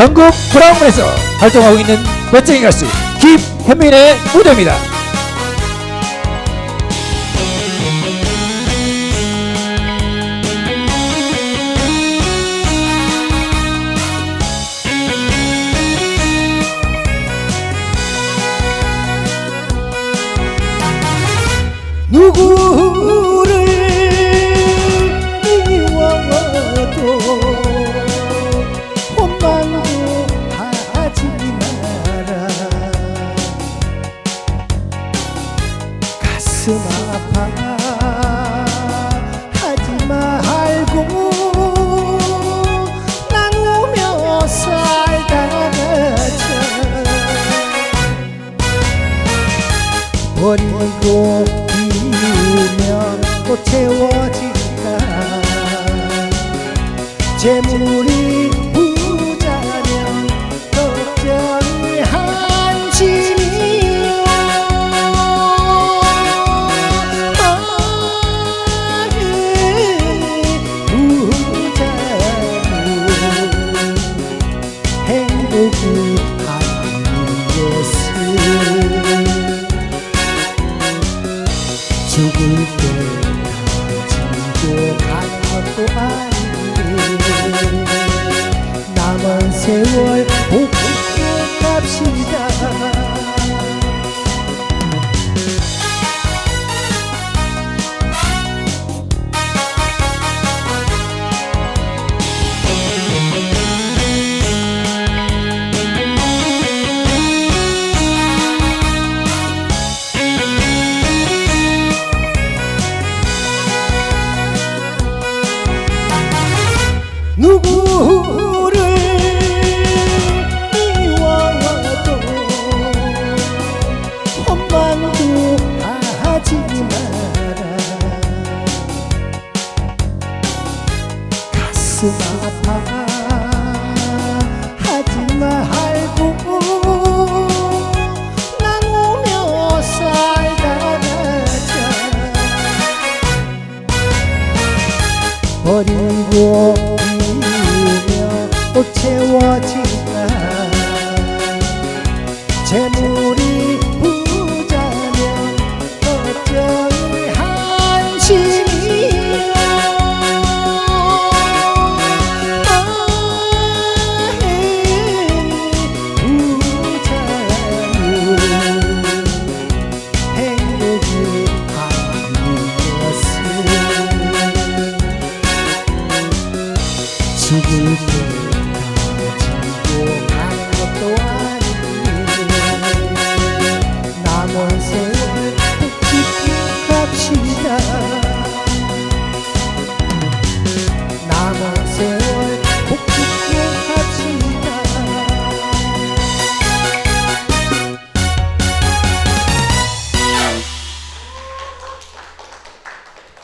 전국 브라운에서 활동하고 있는 멋쟁이 가수 김현민의 무대입니다. 누구 가슴 아파 하지 말고 나누며 살다 가자 버리고 비우면 또 채워진다 재물이 행복이 아닌 것을 죽을 때 가지고 간 것도 아닌데 남은 세월 가슴 아파 하지 말고 나누며 살다 가자 버리고 비우며 또 채워진다 toa